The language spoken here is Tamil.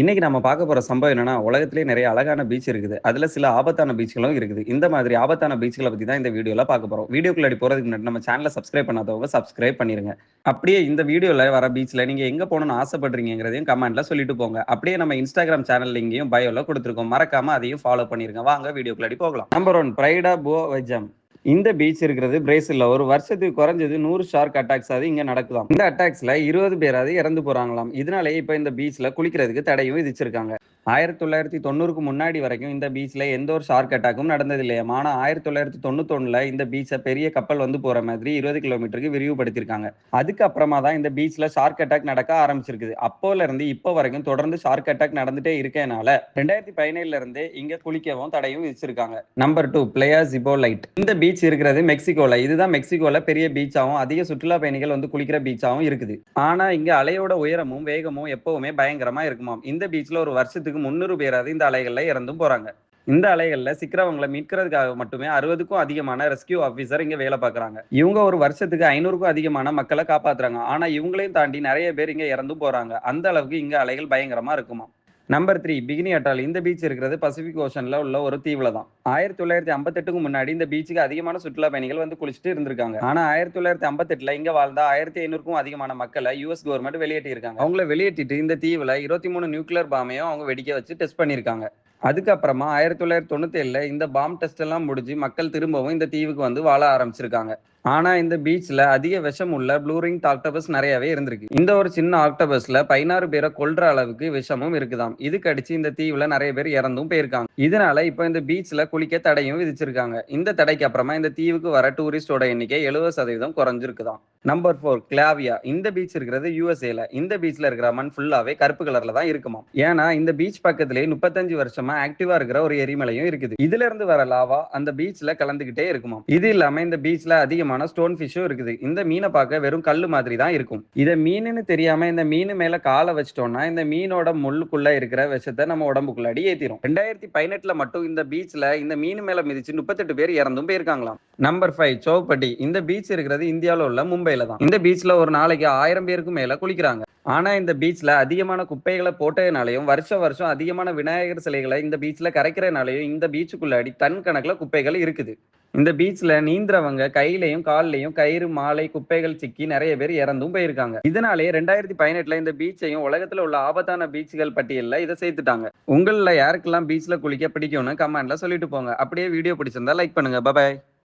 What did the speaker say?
இன்னைக்கு நம்ம பார்க்க போற சம்பவம் என்னன்னா, உலகத்திலேயே நிறைய அழகான பீச் இருக்குது. அதுல சில ஆபத்தான பீச்களும் இருக்குது. இந்த மாதிரி ஆபத்தான பீச்களை பத்தி தான் இந்த வீடியோல பார்க்க போறோம். வீடியோக்குள்ளாடி போறதுக்கு முன்னாடி நம்ம சேனலை சப்ஸ்கிரைப் பண்ணாதவங்க சப்ஸ்கிரைப் பண்ணிருங்க. அப்படியே இந்த வீடியோல வர பீச்ல நீங்க எங்க போகணும்னு ஆசைப்படுறீங்கிறதையும் கமெண்ட்ல சொல்லிட்டு போங்க. அப்படியே நம்ம இன்ஸ்டாகிராம் சேனல் லிங்கையும் பயோல கொடுத்துருக்கோம் மறக்காம அதையும் ஃபாலோ பண்ணிருங்க. வாங்க வீடியோக்குள்ளாடி போகலாம். நம்பர் ஒன் பிரைடா போ வெஜம். இந்த பீச் இருக்கிறது பிரேசில்ல. ஒரு வருஷத்துக்கு குறைஞ்சது நூறு ஷார்க் அட்டாக்ஸ் அது இங்க நடக்குதாம். இந்த அட்டாக்ஸ்ல இருபது பேராது இறந்து போறாங்களாம். இதனாலேயே இப்ப இந்த பீச்ல குளிக்கிறதுக்கு தடையும் விதிச்சிருக்காங்க. 1990க்கு முன்னாடி வரைக்கும் இந்த பீச்சில் எந்த ஒரு ஷார்க் அட்டாக்கும் ஆயிரத்தி தொள்ளாயிரத்தி 1991ல இந்த பீச்சை பெரிய கப்பல் வந்து போற மாதிரி 20 கிலோமீட்டருக்கு விரிவுபடுத்தியிருக்காங்க. அதுக்கப்புறமா தான் இந்த பீச்சில் ஷார்க் அட்டாக் நடக்க ஆரம்பிச்சிருக்குது. அப்போல இருந்து இப்போ வரைக்கும் தொடர்ந்து ஷார்க் அட்டாக் நடந்துட்டே இருக்கனால 2017ல இருந்தே இங்க குளிக்கவும் தடையும் விதிச்சிருக்காங்க. Number two Playa Zipolite. இந்த பீச் இருக்கிறது மெக்சிகோல. இதுதான் மெக்சிகோல பெரிய பீச்சாகவும் அதிக சுற்றுலா பயணிகள் வந்து குளிக்கிற பீச்சாகவும் இருக்குது. ஆனா இங்க அலையோட உயரமும் வேகமும் எப்பவுமே பயங்கரமா இருக்குமாம். இந்த பீச்ல ஒரு வருஷத்துக்கு 300 பேராவது இந்த அலைகளில் இறந்தும் போறாங்க. இந்த அலைகள்ல சிக்கிறவங்களை மீட்கிறதுக்காக மட்டுமே 60க்கும் அதிகமான ரெஸ்க்யூ ஆஃபீஸர் இங்க வேலை பார்க்குறாங்க இவங்க ஒரு வருஷத்துக்கு 500க்கும் அதிகமான மக்களை காப்பாத்துறாங்க. ஆனா இவங்களையும் தாண்டி நிறைய பேர் இங்க இறந்தும் போறாங்க. அந்த அளவுக்கு இங்க அலைகள் பயங்கரமா இருக்குமா நம்பர் த்ரீ பிகினி அட்டால். இந்த பீச் இருக்கிறது பசிபிக் ஓஷனில் உள்ள ஒரு தீவில் தான். 1958க்கு முன்னாடி இந்த பீச்சுக்கு அதிகமான சுற்றுலா பயணிகள் வந்து குளிச்சுட்டு இருந்திருக்காங்க. ஆனா 1958ல இங்க வாழ்ந்த 1500க்கும் அதிகமான மக்களை யூஎஸ் கவர்மெண்ட் வெளியேற்றிருக்காங்க அவங்கள வெளியேற்றிட்டு இந்த தீவலை இருபத்தி மூணு நியூக்ளியர் பாமையும் அவங்க வெடிக்க வச்சு டெஸ்ட் பண்ணியிருக்காங்க. அதுக்கப்புறமா 1997ல இந்த பாம் டெஸ்ட் எல்லாம் முடிஞ்சு மக்கள் திரும்பவும் இந்த தீவுக்கு வந்து வாழ ஆரம்பிச்சிருக்காங்க. ஆனா இந்த பீச்ல அதிக விஷம் உள்ள ப்ளூரிங் ஆக்டபஸ் நிறையவே இருந்திருக்கு. இந்த ஒரு சின்ன ஆக்டோபஸ்ல 16 பேர கொல்ற அளவுக்கு விஷமும் இருக்குதாம். இது கடிச்சு இந்த தீவுல நிறைய பேர் இறந்தும் போயிருக்காங்க. இதனால இப்ப இந்த பீச்ல குளிக்க தடையும் விதிச்சிருக்காங்க. இந்த தடைக்கு அப்புறமா இந்த தீவுக்கு வர டூரிஸ்டோட எண்ணிக்கை 70% குறைஞ்சிருக்குதாம். நம்பர் போர் கிளாவியா. இந்த பீச் இருக்கிறது யூஎஸ்ஏல இந்த பீச்ல இருக்கிற மண் ஃபுல்லாவே கருப்பு கலர்ல தான் இருக்குமாம். ஏன்னா இந்த பீச் பக்கத்திலேயே முப்பத்தஞ்சு வருஷம் ஆக்டிவா இருக்கிற ஒரு எரிமலையும் இருக்குது. இதுல இருந்து வர லாவா அந்த பீச்ல கலந்துகிட்டே இருக்குமா இது இல்லாம இந்த பீச்ல அதிகமான ஸ்டோன் ஃபிஷ்ஷும் இருக்குது. இந்த மீனை பார்க்க வெறும் கல்லு மாதிரி தான் இருக்கும். இத மீனுன்னு தெரியாம இந்த மீன் மேல கால வச்சிட்டோம்னா இந்த மீனோட முள்ளுக்குள்ள இருக்கிற விஷத்தை நம்ம உடம்புக்குள்ளாடி ஏத்திரும். 2018ல மட்டும் இந்த பீச்ல இந்த மீன் மேல மிதிச்சு 38 பேர் இறந்தும் போயிருக்காங்களாம். நம்பர் 5 சோவப்பட்டி. இந்த பீச் இருக்கிறது இந்தியாவில் உள்ள மும்பைல தான். இந்த பீச்ல ஒரு நாளைக்கு ஆயிரம் பேருக்கு மேல குளிக்கிறாங்க. ஆனா இந்த பீச்ல அதிகமான குப்பைகளை போட்டதுனாலையும் வருஷம் வருஷம் அதிகமான விநாயகர் சிலைகளை இந்த பீச்ல கரைக்கிறனாலையும் இந்த பீச்சுக்குள்ளாடி டன் கணக்குல குப்பைகள் இருக்குது. இந்த பீச்ல நீந்துறவங்க கையிலையும் கால்லையும் கயிறு, மாலை, குப்பைகள் சிக்கி நிறைய பேர் இறந்தும் போயிருக்காங்க. இதனாலேயே 2018ல இந்த பீச்சையும் உலகத்துல உள்ள ஆபத்தான பீச்சுகள் பட்டியலில் இதை சேர்த்துட்டாங்க. உங்களில் யாருக்கெல்லாம் பீச்ல குளிக்க பிடிக்கும்னு கமெண்ட்ல சொல்லிட்டு போங்க. அப்படியே வீடியோ பிடிச்சிருந்தா லைக் பண்ணுங்க. பபாய்.